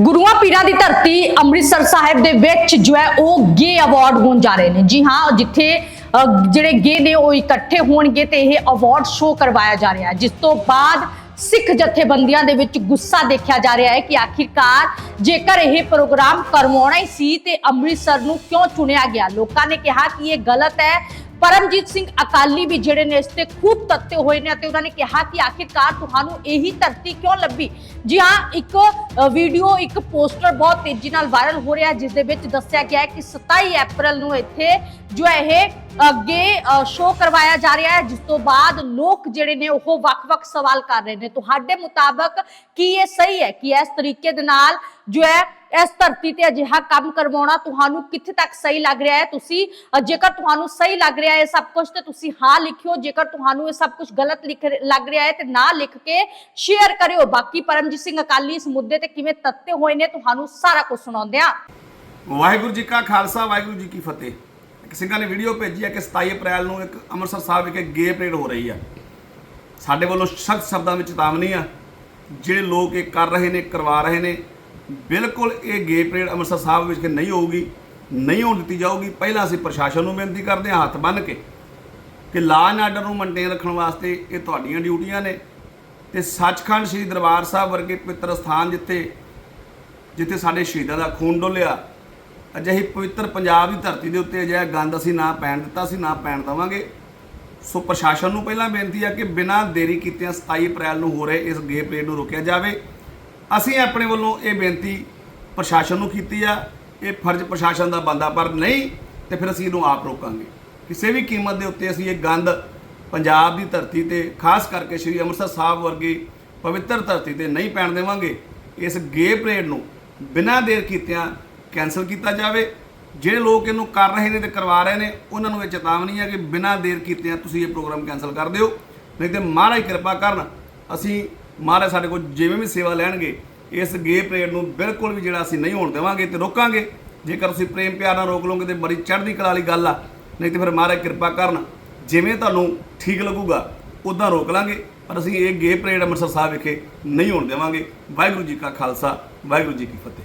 ਗੁਰੂਆਂ ਪੀਰਾਂ ਦੀ ਧਰਤੀ ਅੰਮ੍ਰਿਤਸਰ ਸਾਹਿਬ ਦੇ ਵਿੱਚ ਜੋ ਹੈ ਉਹ ਗੇ ਅਵਾਰਡ ਹੋਣ ਜਾ ਰਹੇ ਨੇ। ਜੀ ਹਾਂ, ਜਿੱਥੇ ਜਿਹੜੇ ਗੇ ਨੇ ਉਹ ਇਕੱਠੇ ਹੋਣਗੇ ਤੇ ਇਹ ਅਵਾਰਡ ਸ਼ੋਅ ਕਰਵਾਇਆ ਜਾ ਰਿਹਾ ਹੈ। ਜਿਸ ਤੋਂ ਬਾਅਦ ਸਿੱਖ ਜਥੇਬੰਦੀਆਂ ਦੇ ਵਿੱਚ ਗੁੱਸਾ ਦੇਖਿਆ ਜਾ ਰਿਹਾ ਹੈ ਕਿ ਆਖਿਰਕਾਰ ਜੇਕਰ ਇਹ ਪ੍ਰੋਗਰਾਮ ਕਰਵਾਉਣਾ ਹੀ ਸੀ ਤੇ ਅੰਮ੍ਰਿਤਸਰ ਨੂੰ ਕਿਉਂ ਚੁਣਿਆ ਗਿਆ, ਲੋਕਾਂ ਨੇ ਕਿਹਾ ਕਿ ਇਹ ਗਲਤ ਹੈ ਪਰਮਜੀਤ ਸਿੰਘ ਅਕਾਲੀ ਵੀ ਜਿਹੜੇ ਨੇ ਇਸ ਤੇ ਖੂਬ ਤੱਤੇ ਹੋਏ ਨੇ ਅਤੇ ਉਹਨਾਂ ਨੇ ਕਿਹਾ ਕਿ ਆਖਿਰਕਾਰ ਤੁਹਾਨੂੰ ਇਹੀ ਧਰਤੀ ਕਿਉਂ ਲੱਭੀ? ਜੀ ਹਾਂ ਇੱਕ ਵੀਡੀਓ ਇੱਕ ਪੋਸਟਰ ਬਹੁਤ ਤੇਜ਼ੀ ਨਾਲ ਵਾਇਰਲ ਹੋ ਰਿਹਾ ਹੈ, ਜਿਸ ਦੇ ਵਿੱਚ ਦੱਸਿਆ ਗਿਆ ਹੈ ਕਿ 27 ਅਪ੍ਰੈਲ ਨੂੰ ਇੱਥੇ ਜੋ ਇਹ ਅੱਗੇ ਸ਼ੋਅ ਕਰਵਾਇਆ ਜਾ ਰਿਹਾ ਹੈ ਜਿਸ ਤੋਂ ਬਾਅਦ ਲੋਕ ਜਿਹੜੇ ਨੇ ਉਹ ਵੱਖ-ਵੱਖ ਸਵਾਲ ਕਰ ਰਹੇ ਨੇ। ਤੁਹਾਡੇ ਮੁਤਾਬਕ ਕੀ ਇਹ ਸਹੀ ਹੈ ਕਿ ਇਸ ਤਰੀਕੇ ਦੇ ਨਾਲ ਜੋ ਹੈ ਇਸ ਧਰਤੀ ਤੇ ਅਜਿਹਾ ਕੰਮ ਕਰਵਾਉਣਾ ਤੁਹਾਨੂੰ ਕਿੱਥੇ ਤੱਕ ਸਹੀ ਲੱਗ ਰਿਹਾ ਹੈ? ਤੁਸੀਂ ਜੇਕਰ ਤੁਹਾਨੂੰ ਸਹੀ ਲੱਗ ਰਿਹਾ ਹੈ ਸਭ ਕੁਝ ਤੇ ਤੁਸੀਂ ਹਾਂ ਲਿਖਿਓ। ਜੇਕਰ ਤੁਹਾਨੂੰ ਇਹ ਸਭ ਕੁਝ ਗਲਤ ਲੱਗ ਰਿਹਾ ਹੈ, ਤੇ ਨਾ ਲਿਖ ਕੇ ਸ਼ੇਅਰ ਕਰਿਓ। ਬਾਕੀ ਪਰਮਜੀਤ ਸਿੰਘ ਅਕਾਲੀ ਇਸ ਮੁੱਦੇ ਤੇ ਕਿਵੇਂ ਤੱਤੇ ਹੋਏ ਨੇ, ਤੁਹਾਨੂੰ ਸਾਰਾ ਕੁਝ ਸੁਣਾਉਂਦੇ ਹਾਂ। ਵਾਹਿਗੁਰੂ ਜੀ ਕਾ ਖਾਲਸਾ, ਵਾਹਿਗੁਰੂ ਜੀ ਕੀ ਫਤਿਹ। ਇੱਕ ਸਿੰਘਾਂ ਨੇ ਵੀਡੀਓ ਭੇਜੀ ਹੈ ਕਿ 27 ਅਪ੍ਰੈਲ ਨੂੰ ਇੱਕ ਅੰਮ੍ਰਿਤਸਰ ਸਾਹਿਬ ਵਿਖੇ ਗੇ ਪਰੇਡ ਹੋ ਰਹੀ ਆ। ਸਾਡੇ ਵੱਲੋਂ ਸਖਤ ਸ਼ਬਦਾਂ ਵਿੱਚ ਚੇਤਾਵਨੀ ਆ। ਜਿਹੜੇ ਲੋਕ ਇਹ ਕਰ ਰਹੇ ਨੇ, ਕਰਵਾ ਰਹੇ ਨੇ ਬਿਲਕੁਲ ਇਹ ਗੇ ਪਰੇਡ ਅੰਮ੍ਰਿਤਸਰ ਸਾਹਿਬ ਵਿੱਚ ਨਹੀਂ ਹੋਊਗੀ, ਨਹੀਂ ਹੋਣ ਦਿੱਤੀ ਜਾਊਗੀ, ਪਹਿਲਾਂ ਅਸੀਂ ਪ੍ਰਸ਼ਾਸਨ ਨੂੰ ਬੇਨਤੀ ਕਰਦੇ ਹਾਂ ਹੱਥ ਬੰਨ੍ਹ ਕੇ ਕਿ ਲਾਅ ਐਂਡ ਆਰਡਰ ਨੂੰ ਮੇਨਟੇਨ ਰੱਖਣ ਵਾਸਤੇ ਇਹ ਤੁਹਾਡੀਆਂ ਡਿਊਟੀਆਂ ਨੇ ਤੇ ਸੱਚਖੰਡ ਸ੍ਰੀ ਦਰਬਾਰ ਸਾਹਿਬ ਵਰਗੇ ਪਵਿੱਤਰ ਸਥਾਨ ਜਿੱਥੇ ਜਿੱਥੇ ਸਾਡੇ ਸ਼ਹੀਦਾਂ ਦਾ ਖੂਨ ਡੋਲਿਆ, ਅਜਿਹੀ ਪਵਿੱਤਰ ਪੰਜਾਬ ਦੀ ਧਰਤੀ ਦੇ ਉੱਤੇ ਅਜਿਹਾ ਗੰਦ ਅਸੀਂ ਨਾ ਪੈਣ ਦਿੱਤਾ ਸੀ ਨਾ ਪੈਣ ਦੇਵਾਂਗੇ। ਸੋ ਪ੍ਰਸ਼ਾਸਨ ਨੂੰ ਪਹਿਲਾਂ ਬੇਨਤੀ ਹੈ ਕਿ ਬਿਨਾਂ ਦੇਰੀ ਕੀਤਿਆਂ 27 ਅਪ੍ਰੈਲ ਨੂੰ ਹੋ ਰਹੇ ਇਸ ਗੇ ਪਰੇਡ ਨੂੰ ਰੋਕਿਆ ਜਾਵੇ। ਅਸੀਂ ਆਪਣੇ ਵੱਲੋਂ ਇਹ ਬੇਨਤੀ ਪ੍ਰਸ਼ਾਸਨ ਨੂੰ ਕੀਤੀ ਆ, ਇਹ ਫਰਜ਼ ਪ੍ਰਸ਼ਾਸਨ ਦਾ ਬੰਦਾ, ਪਰ ਨਹੀਂ ਤੇ ਫਿਰ ਅਸੀਂ ਇਹਨੂੰ ਆਪ ਰੋਕਾਂਗੇ। ਕਿਸੇ ਵੀ ਕੀਮਤ ਦੇ ਉੱਤੇ ਅਸੀਂ ਇਹ ਗੰਦ ਪੰਜਾਬ ਦੀ ਧਰਤੀ ਤੇ, ਖਾਸ ਕਰਕੇ ਸ੍ਰੀ ਅੰਮ੍ਰਿਤਸਰ ਸਾਹਿਬ ਵਰਗੀ ਪਵਿੱਤਰ ਧਰਤੀ ਤੇ ਨਹੀਂ ਪੈਣ ਦੇਵਾਂਗੇ। ਇਸ ਗੇ ਪਰੇਡ ਨੂੰ ਬਿਨਾਂ ਦੇਰ ਕੀਤਿਆਂ ਕੈਨਸਲ ਕੀਤਾ ਜਾਵੇ। ਜਿਹੜੇ ਲੋਕ ਇਹਨੂੰ ਕਰ ਰਹੇ ਨੇ ਤੇ ਕਰਵਾ ਰਹੇ ਨੇ, ਉਹਨਾਂ ਨੂੰ ਇਹ ਚੇਤਾਵਨੀ ਹੈ ਕਿ ਬਿਨਾਂ ਦੇਰ ਕੀਤਿਆਂ ਤੁਸੀਂ ਇਹ ਪ੍ਰੋਗਰਾਮ ਕੈਨਸਲ ਕਰ ਦਿਓ। ਨਹੀਂ ਤੇ ਮਹਾਰਾਜ ਕਿਰਪਾ ਕਰਨ, ਅਸੀਂ ਮਹਾਰਾਜ ਸਾਡੇ ਕੋਲ ਜਿਵੇਂ ਵੀ ਸੇਵਾ ਲੈਣਗੇ, ਇਸ ਗੇ ਪਰੇਡ ਨੂੰ ਬਿਲਕੁਲ ਵੀ ਜਿਹੜਾ ਅਸੀਂ ਨਹੀਂ ਹੋਣ ਦੇਵਾਂਗੇ ਤੇ ਰੋਕਾਂਗੇ। ਜੇਕਰ ਤੁਸੀਂ ਪ੍ਰੇਮ ਪਿਆਰ ਨਾਲ ਰੋਕ ਲਓਗੇ ਤੇ ਬੜੀ ਚੜ੍ਹਦੀ ਕਲਾ ਵਾਲੀ ਗੱਲ ਆ। ਨਹੀਂ ਤੇ ਫਿਰ ਮਹਾਰਾਜ ਕਿਰਪਾ ਕਰਨ, ਜਿਵੇਂ ਤੁਹਾਨੂੰ ਠੀਕ ਲੱਗੂਗਾ ਉਦਾਂ ਰੋਕ ਲਾਂਗੇ। ਪਰ ਅਸੀਂ ਇਹ ਗੇ ਪਰੇਡ ਅੰਮ੍ਰਿਤਸਰ ਸਾਹਿਬ ਵਿਖੇ ਨਹੀਂ ਹੋਣ ਦੇਵਾਂਗੇ। ਵਾਹਿਗੁਰੂ ਜੀ ਕਾ ਖਾਲਸਾ, ਵਾਹਿਗੁਰੂ ਜੀ ਕੀ ਫਤਿਹ।